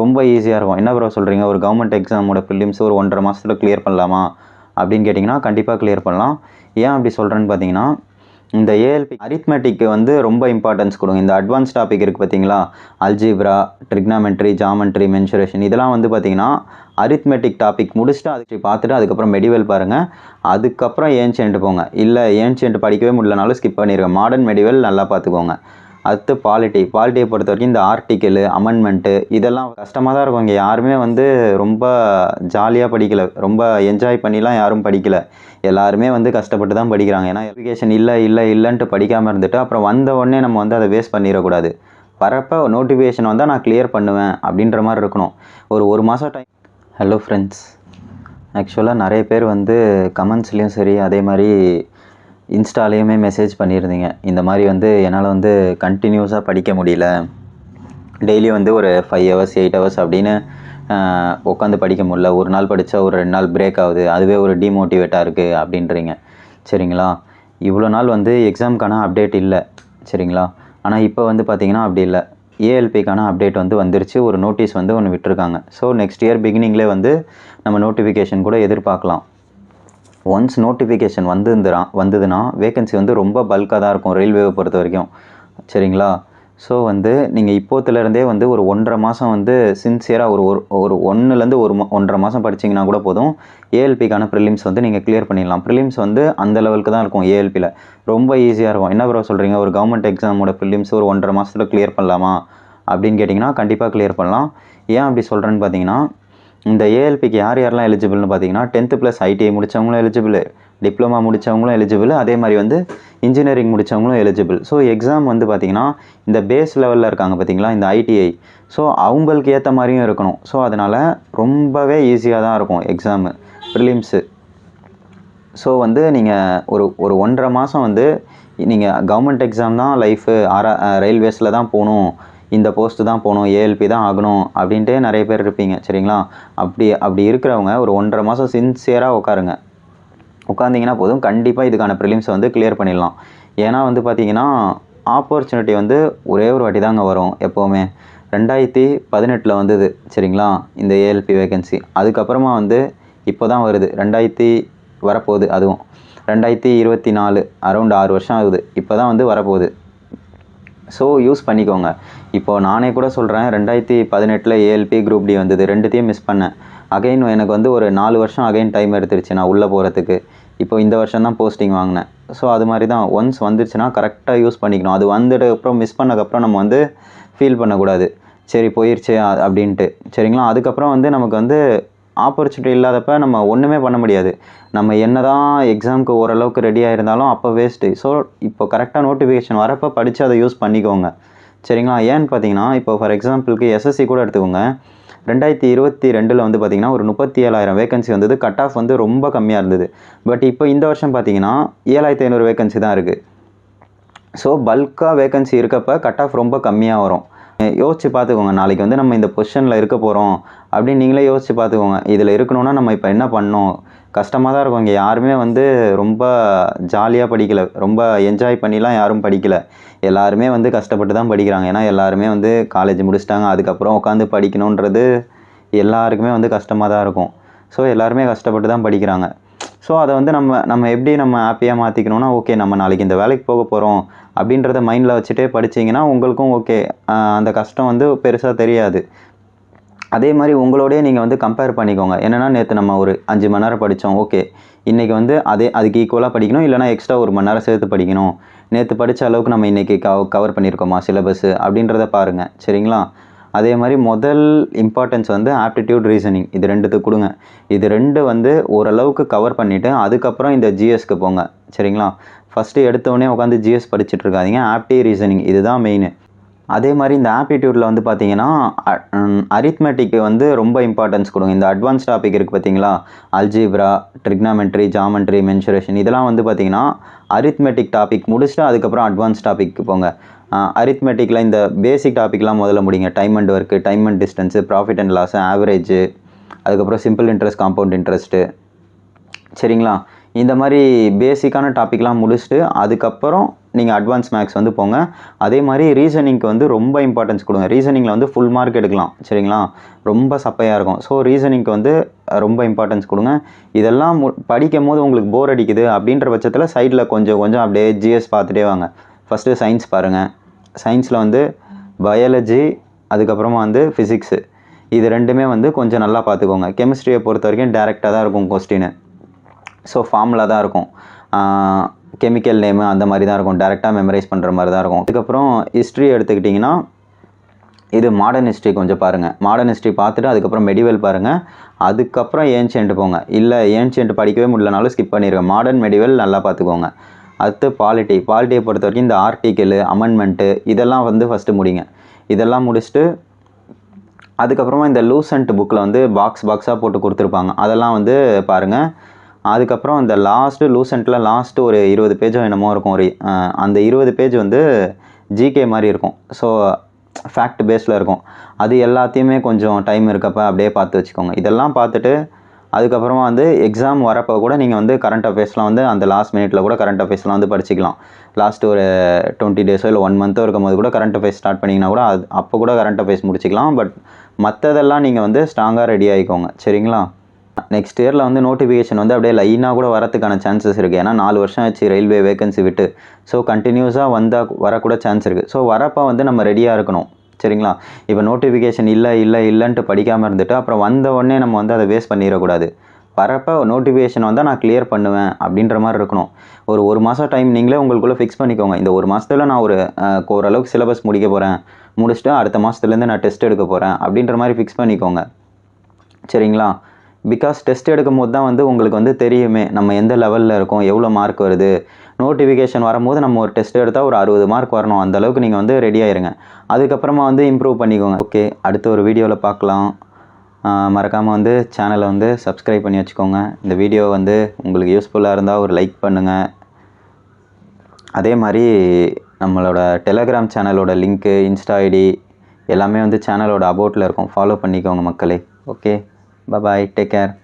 ரொம்ப ஈஸியாக இருக்கும். என்ன ப்ரோ சொல்கிறீங்க ஒரு கவர்மெண்ட் எக்ஸாமோட ஃபிலிம்ஸ் ஒரு ஒன்றரை மாதத்தில் கிளியர் பண்ணலாமா? அப்படின்னு கேட்டிங்கன்னா கண்டிப்பாக கிளியர் பண்ணலாம். ஏன் அப்படி சொல்கிறேன்னு பார்த்தீங்கன்னா இந்த ஏஎல்பி அரித்மெட்டிக்கு வந்து ரொம்ப இம்பார்ட்டன்ஸ் கொடுங்க இந்த அட்வான்ஸ் டாபிக் இருக்குது பார்த்தீங்களா அல்ஜிப்ரா ட்ரிக்னாமெட்ரி ஜாமெட்ரி மென்சுரேஷன் இதெல்லாம் வந்து பார்த்தீங்கன்னா அரித்மெட்டிக் டாபிக் முடிச்சுட்டு அதுக்கு பார்த்துட்டு அதுக்கப்புறம் மெடிவல் பாருங்கள் அதுக்கப்புறம் ஏன்ஷியன்ட் போங்க. இல்லை ஏன்ஷியன்ட் படிக்கவே முடியலனாலும் ஸ்கிப் பண்ணிடுங்க மாடர்ன் மெடிவல் நல்லா பார்த்துக்கோங்க. அடுத்து பாலிட்டி பாலிட்டியை பொறுத்த வரைக்கும் இந்த ஆர்டிக்கிள் அமெண்ட்மெண்ட்டு இதெல்லாம் கஷ்டமாக தான் இருக்கும். இங்கே யாருமே வந்து ரொம்ப ஜாலியாக படிக்கலை. ரொம்ப என்ஜாய் பண்ணிலாம் யாரும் படிக்கலை. எல்லாருமே வந்து கஷ்டப்பட்டு தான் படிக்கிறாங்க. ஏன்னா எஜுகேஷன் இல்லை இல்லை இல்லைன்ட்டு படிக்காமல் இருந்துட்டு அப்புறம் வந்த உடனே நம்ம வந்து அதை வேஸ்ட் பண்ணிடக்கூடாது. வரப்போ நோட்டிஃபிகேஷன் வந்தால் நான் கிளியர் பண்ணுவேன் அப்படின்ற மாதிரி இருக்கணும். ஒரு ஒரு மாதம் டைம் ஹலோ ஃப்ரெண்ட்ஸ் ஆக்சுவலாக நிறைய பேர் வந்து கமெண்ட்ஸ்லேயும் சரி அதே மாதிரி இன்ஸ்டாலேயுமே மெசேஜ் பண்ணியிருந்தீங்க. இந்த மாதிரி வந்து என்னால் வந்து கண்டினியூஸாக படிக்க முடியல. டெய்லி வந்து ஒரு ஃபைவ் ஹவர்ஸ் எயிட் ஹவர்ஸ் அப்படின்னு உட்காந்து படிக்க முடியல. ஒரு நாள் படித்தா ஒரு ரெண்டு நாள் பிரேக் ஆகுது. அதுவே ஒரு டிமோட்டிவேட்டாக இருக்குது அப்படின்றீங்க. சரிங்களா? இவ்வளோ நாள் வந்து எக்ஸாமுக்கான அப்டேட் இல்லை. சரிங்களா? ஆனால் இப்போ வந்து பார்த்தீங்கன்னா அப்படி இல்லை. ஏஎல்பிக்கான அப்டேட் வந்து வந்துருச்சு. ஒரு நோட்டீஸ் வந்து ஒன்று விட்டுருக்காங்க. ஸோ நெக்ஸ்ட் இயர் பிகினிங்லேயே வந்து நம்ம நோட்டிஃபிகேஷன் கூட எதிர்பார்க்கலாம். ஒன்ஸ் நோட்டிஃபிகேஷன் வந்துருந்துரா வந்ததுன்னா வேகன்சி வந்து ரொம்ப பல்காக தான் இருக்கும் ரயில்வேவை பொறுத்த வரைக்கும். சரிங்களா? ஸோ வந்து நீங்கள் இப்போத்துலேருந்தே வந்து ஒரு ஒன்றரை மாதம் வந்து சின்சியராக ஒரு ஒரு ஒரு ஒன்றுலேருந்து ஒரு மா- ஒன்றரை மாதம் படிச்சீங்கன்னா கூட போதும். ஏஎல்பிக்கான ப்ரிலிம்ஸ் வந்து நீங்கள் கிளியர் பண்ணிடலாம். ப்ரிலிம்ஸ் வந்து அந்த லெவலுக்கு தான் இருக்கும் ஏஎல்பியில் ரொம்ப ஈஸியாக இருக்கும். என்ன ப்ரோ சொல்கிறீங்க ஒரு கவர்மெண்ட் எக்ஸாமோட ப்ரிலிம்ஸ் ஒரு ஒன்றரை மாதத்தில் கிளியர் பண்ணலாமா? அப்படின்னு கேட்டிங்கன்னா கண்டிப்பாக கிளியர் பண்ணலாம். ஏன் அப்படி சொல்கிறேன்னு பார்த்தீங்கன்னா இந்த ஏஎல்பிக்கு யார் யாரெல்லாம் எலிஜிபிள்னு பார்த்தீங்கன்னா டென்த்து ப்ளஸ் ஐடிஐ முடித்தவங்களும் எலிஜிபிள் டிப்ளமா முடித்தவங்களும் எலிஜிபிள் அதே மாதிரி வந்து இன்ஜினியரிங் முடித்தவங்களும் எலிஜிபிள் ஸோ எக்ஸாம் வந்து பார்த்தீங்கன்னா இந்த பேஸ் லெவலில் இருக்காங்க பார்த்தீங்களா இந்த ஐடிஐ ஸோ அவங்களுக்கு ஏற்ற மாதிரியும் இருக்கணும். ஸோ அதனால் ரொம்பவே ஈஸியாக தான் இருக்கும் எக்ஸாமு ப்ரிலிம்ஸு ஸோ வந்து நீங்கள் ஒரு ஒரு ஒன்றரை மாதம் வந்து நீங்கள் கவர்மெண்ட் எக்ஸாம் தான் லைஃபு ஆரா ரயில்வேஸில் தான் போகணும். இந்த போஸ்ட்டு தான் போகணும் ஏஎல்பி தான் ஆகணும் அப்படின்ட்டு நிறைய பேர் இருப்பீங்க சரிங்களா? அப்படி அப்படி இருக்கிறவங்க ஒரு ஒன்றரை மாதம் சின்சியராக உட்காருங்க. உட்காந்திங்கன்னா போதும். கண்டிப்பாக இதுக்கான ப்ரிலிம்ஸை வந்து கிளியர் பண்ணிடலாம். ஏன்னா வந்து பார்த்தீங்கன்னா ஆப்பர்ச்சுனிட்டி வந்து ஒரே ஒரு வாட்டி தாங்க வரும் எப்போவுமே. ரெண்டாயிரத்தி பதினெட்டில் வந்தது சரிங்களா? இந்த ஏஎல்பி வேகன்சி அதுக்கப்புறமா வந்து இப்போ தான் வருது. ரெண்டாயிரத்தி வரப்போகுது அதுவும். ரெண்டாயிரத்தி இருபத்தி நாலு அரௌண்ட் ஆறு வருஷம் ஆகுது. இப்போ தான் வந்து வரப்போகுது. ஸோ யூஸ் பண்ணிக்கோங்க. இப்போ நானே கூட சொல்கிறேன் ரெண்டாயிரத்தி பதினெட்டில் ஏஎல்பி குரூப் டி வந்தது. ரெண்டுத்தையும் மிஸ் பண்ணேன். அகைன் எனக்கு வந்து ஒரு நாலு வருஷம் அகைன் டைம் எடுத்துருச்சு நான் உள்ளே போகிறதுக்கு இப்போ இந்த வருஷம் தான் போஸ்டிங் வாங்கினேன். ஸோ அது மாதிரி தான் ஒன்ஸ் வந்துருச்சுன்னா கரெக்டாக யூஸ் பண்ணிக்கணும். அது வந்துட்டு அப்புறம் மிஸ் பண்ணதுக்கப்புறம் நம்ம வந்து ஃபீல் பண்ணக்கூடாது. சரி போயிடுச்சு அப்படின்ட்டு. சரிங்களா? அதுக்கப்புறம் வந்து நமக்கு வந்து ஆப்பர்ச்சுனிட்டி இல்லாதப்ப நம்ம ஒன்றுமே பண்ண முடியாது. நம்ம என்ன தான் எக்ஸாமுக்கு ஓரளவுக்கு ரெடியாக இருந்தாலும் அப்போ வேஸ்ட்டு ஸோ இப்போ கரெக்டாக நோட்டிஃபிகேஷன் வரப்போ படித்து அதை யூஸ் பண்ணிக்கோங்க. சரிங்களா? ஏன்னு பார்த்தீங்கன்னா இப்போ ஃபார் எக்ஸாம்பிளுக்கு எஸ்எஸ்சி கூட எடுத்துக்கோங்க. ரெண்டாயிரத்தி இருபத்தி ரெண்டில் வந்து பார்த்திங்கன்னா ஒரு முப்பத்தி ஏழாயிரம் வேகன்சி வந்தது. கட் ஆஃப் வந்து ரொம்ப கம்மியாக இருந்தது. பட் இப்போ இந்த வருஷம் பார்த்தீங்கன்னா ஏழாயிரத்தி ஐநூறு வேகன்சி தான் இருக்குது ஸோ பல்காக வேகன்சி இருக்கப்போ கட் ஆஃப் ரொம்ப கம்மியாக வரும். யோசித்து யோசிச்சு பார்த்துக்கோங்க. நாளைக்கு வந்து நம்ம இந்த பொசிஷனில் இருக்க போகிறோம் அப்படின்னு நீங்களே யோசிச்சு பார்த்துக்கோங்க. இதில் இருக்கணும்னா நம்ம இப்போ என்ன பண்ணோம் கஷ்டமாக தான் இருக்கும். இங்கே யாருமே வந்து ரொம்ப ஜாலியாக படிக்கலை. ரொம்ப என்ஜாய் பண்ணிலாம் யாரும் படிக்கலை. எல்லாருமே வந்து கஷ்டப்பட்டு தான் படிக்கிறாங்க. ஏன்னா எல்லாருமே வந்து காலேஜ் முடிச்சிட்டாங்க. அதுக்கப்புறம் உட்காந்து படிக்கணுன்றது எல்லாருக்குமே வந்து கஷ்டமாக தான் இருக்கும். ஸோ எல்லாருமே கஷ்டப்பட்டு தான் படிக்கிறாங்க. ஸோ அதை வந்து நம்ம நம்ம எப்படி நம்ம ஹாப்பியாக மாற்றிக்கணும்னா ஓகே நம்ம நாளைக்கு இந்த வேலைக்கு போக போகிறோம் அப்படின்றத மைண்டில் வச்சுட்டே படிச்சீங்கன்னா உங்களுக்கும் ஓகே அந்த கஷ்டம் வந்து பெருசாக தெரியாது. அதே மாதிரி உங்களோடயே நீங்கள் வந்து கம்பேர் பண்ணிக்கோங்க. என்னென்னா நேற்று நம்ம ஒரு அஞ்சு மணி நேரம் படித்தோம் ஓகே இன்றைக்கி வந்து அதே அதுக்கு ஈக்குவலாக படிக்கணும். இல்லைனா எக்ஸ்ட்ரா ஒரு மணி நேரம் சேர்த்து படிக்கணும். நேற்று படித்த அளவுக்கு நம்ம இன்றைக்கி கவ கவர் பண்ணியிருக்கோமா சிலபஸ் அப்படின்றத பாருங்கள் சரிங்களா? அதே மாதிரி முதல் இம்பார்ட்டன்ஸ் வந்து ஆப்டிடியூட் ரீசனிங் இது ரெண்டுத்துக்கு கொடுங்க. இது ரெண்டு வந்து ஓரளவுக்கு கவர் பண்ணிவிட்டு அதுக்கப்புறம் இந்த ஜிஎஸ்க்கு போங்க. சரிங்களா? ஃபஸ்ட்டு எடுத்தோடனே உட்காந்து ஜிஎஸ் படிச்சுட்டு இருக்காதீங்க. ஆப்டி ரீசனிங் இதுதான் மெயின் அதே மாதிரி இந்த ஆப்டிடியூடில் வந்து பார்த்தீங்கன்னா அரித்மெட்டிக்கு வந்து ரொம்ப இம்பார்ட்டன்ஸ் கொடுங்க. இந்த அட்வான்ஸ் டாபிக் இருக்குது பார்த்தீங்களா அல்ஜிப்ரா ட்ரிக்னாமெட்ரி ஜாமெட்ரி மென்சுரேஷன் இதெல்லாம் வந்து பார்த்தீங்கன்னா அரித்மெட்டிக் டாபிக் முடிச்சுட்டு அதுக்கப்புறம் அட்வான்ஸ் டாபிக்கு போங்க. அரித்மெட்டிக்கில் இந்த பேசிக் டாபிக்லாம் முதல்ல முடிங்க. Time and work time and distance profit and loss average அதுக்கப்புறம் சிம்பிள் இன்ட்ரெஸ்ட் காம்பவுண்ட் இன்ட்ரெஸ்ட்டு சரிங்களா? இந்த மாதிரி பேசிக்கான டாப்பிக்லாம் முடிச்சுட்டு அதுக்கப்புறம் நீங்கள் அட்வான்ஸ் மேக்ஸ் வந்து போங்க. அதே மாதிரி ரீசனிங்க்கு வந்து ரொம்ப இம்பார்ட்டன்ஸ் கொடுங்க. ரீசனிங்கில் வந்து ஃபுல் மார்க் எடுக்கலாம். சரிங்களா? ரொம்ப சப்பையாக இருக்கும். ஸோ ரீசனிங்க்கு வந்து ரொம்ப இம்பார்ட்டன்ஸ் கொடுங்க. இதெல்லாம் மு படிக்கும் போது உங்களுக்கு போர் அடிக்குது அப்படின்ற பட்சத்தில் சைடில் கொஞ்சம் கொஞ்சம் அப்படியே ஜிஎஸ் பார்த்துட்டே வாங்க. ஃபஸ்ட்டு சயின்ஸ் பாருங்கள் சயின்ஸில் வந்து பயாலஜி அதுக்கப்புறமா வந்து ஃபிசிக்ஸு இது ரெண்டுமே வந்து கொஞ்சம் நல்லா பார்த்துக்கோங்க. கெமிஸ்ட்ரியை பொறுத்த வரைக்கும் டேரெக்டாக தான் இருக்கும் கொஸ்டின்னு ஸோ ஃபார்மில் தான் இருக்கும். கெமிக்கல் நேமு அந்த மாதிரி தான் இருக்கும். டேரெக்டாக மெமரைஸ் பண்ணுற மாதிரி தான் இருக்கும். அதுக்கப்புறம் ஹிஸ்ட்ரி எடுத்துக்கிட்டிங்கன்னா இது மாடர்ன் ஹிஸ்ட்ரி கொஞ்சம் பாருங்கள் மாடர்ன் ஹிஸ்ட்ரி பார்த்துட்டு அதுக்கப்புறம் மெடிவல் பாருங்கள் அதுக்கப்புறம் ஏன்ஷியன்ட் போங்க. இல்லை ஏன்ஷியன்ட் படிக்கவே முடியலனாலும் ஸ்கிப் பண்ணிடுங்க மாடர்ன் மெடிவல் நல்லா பார்த்துக்கோங்க. அடுத்து பாலிட்டி பாலிட்டியை பொறுத்த வரைக்கும் இந்த ஆர்டிக்கலு அமெண்ட்மெண்ட்டு இதெல்லாம் வந்து ஃபஸ்ட்டு முடிங்க. இதெல்லாம் முடிச்சுட்டு அதுக்கப்புறமா இந்த லூசன்ட் புக்கில் வந்து பாக்ஸ் பாக்ஸாக போட்டு கொடுத்துருப்பாங்க. அதெல்லாம் வந்து பாருங்கள் அதுக்கப்புறம் இந்த லாஸ்ட்டு லூசன்ட்டில் லாஸ்ட்டு ஒரு இருபது பேஜோ என்னமோ இருக்கும். ஒரு அந்த இருபது பேஜ் வந்து ஜிகே மாதிரி இருக்கும். ஸோ ஃபேக்ட் பேஸில் இருக்கும். அது எல்லாத்தையுமே கொஞ்சம் டைம் இருக்கப்ப அப்படியே பார்த்து வச்சுக்கோங்க. இதெல்லாம் பார்த்துட்டு அதுக்கப்புறமா வந்து எக்ஸாம் வரப்போ கூட நீங்கள் வந்து கரண்ட் அஃபேர்ஸ்லாம் வந்து அந்த லாஸ்ட் மினிட்ல கூட கரண்ட் அஃபேர்ஸ்லாம் வந்து படிச்சிக்கலாம். லாஸ்ட் ஒரு டுவெண்ட்டி டேஸோ இல்லை ஒன் மந்த்தோ இருக்கும்போது கூட கரண்ட் அஃபேர்ஸ் ஸ்டார்ட் பண்ணிங்கன்னா கூட அது அப்போ கூட கரண்ட் அஃபேர்ஸ் முடிச்சிக்கலாம். பட் மற்றதெல்லாம் நீங்கள் வந்து ஸ்ட்ராங்காக ரெடி ஆகிக்கோங்க சரிங்களா? நெக்ஸ்ட் இயரில் வந்து நோட்டிஃபிகேஷன் வந்து அப்படியே லைனாக கூட வரதுக்கான சான்சஸ் இருக்குது ஏன்னா நாலு வருஷம் ஆச்சு ரயில்வே வேகன்சி விட்டு. ஸோ கண்டினியூஸாக வந்தால் வரக்கூட சான்ஸ் இருக்குது ஸோ வரப்போ வந்து நம்ம ரெடியாக இருக்கணும். சரிங்களா? இப்போ நோட்டிஃபிகேஷன் இல்லை இல்லை இல்லைன்ட்டு படிக்காமல் இருந்துட்டு அப்புறம் வந்த உடனே நம்ம வந்து அதை வேஸ்ட் பண்ணிடக்கூடாது. வரப்போ நோட்டிஃபிகேஷன் வந்தால் நான் கிளியர் பண்ணுவேன் அப்படின்ற மாதிரி இருக்கணும். ஒரு ஒரு மாதம் டைம் நீங்களே உங்களுக்குள்ளே ஃபிக்ஸ் பண்ணிக்கோங்க. இந்த ஒரு மாதத்துல நான் ஒரு ஓரளவுக்கு சிலபஸ் முடிக்க போகிறேன் முடிச்சுட்டு அடுத்த மாதத்துலேருந்து நான் டெஸ்ட் எடுக்க போகிறேன் அப்படின்ற மாதிரி ஃபிக்ஸ் பண்ணிக்கோங்க. சரிங்களா? பிகாஸ் டெஸ்ட் எடுக்கும் போது தான் வந்து உங்களுக்கு வந்து தெரியுமே நம்ம எந்த லெவலில் இருக்கோம் எவ்வளோ மார்க் வருது. நோட்டிஃபிகேஷன் வரும்போது நம்ம ஒரு டெஸ்ட் எடுத்தால் ஒரு அறுபது மார்க் வரணும். அந்த அளவுக்கு நீங்கள் வந்து ரெடி ஆயிருங்க. அதுக்கப்புறமா வந்து இம்ப்ரூவ் பண்ணிக்கோங்க. ஓகே அடுத்த ஒரு வீடியோவில் பார்க்கலாம். மறக்காமல் வந்து சேனலை வந்து சப்ஸ்கிரைப் பண்ணி வச்சுக்கோங்க. இந்த வீடியோ வந்து உங்களுக்கு யூஸ்ஃபுல்லாக இருந்தால் ஒரு லைக் பண்ணுங்கள் அதே மாதிரி நம்மளோட டெலகிராம் சேனலோட லிங்க்கு இன்ஸ்டா ஐடி எல்லாமே வந்து சேனலோட அபவுட்டில் இருக்கும். ஃபாலோ பண்ணிக்கோங்க மக்களே. Okay Bye bye. Take care.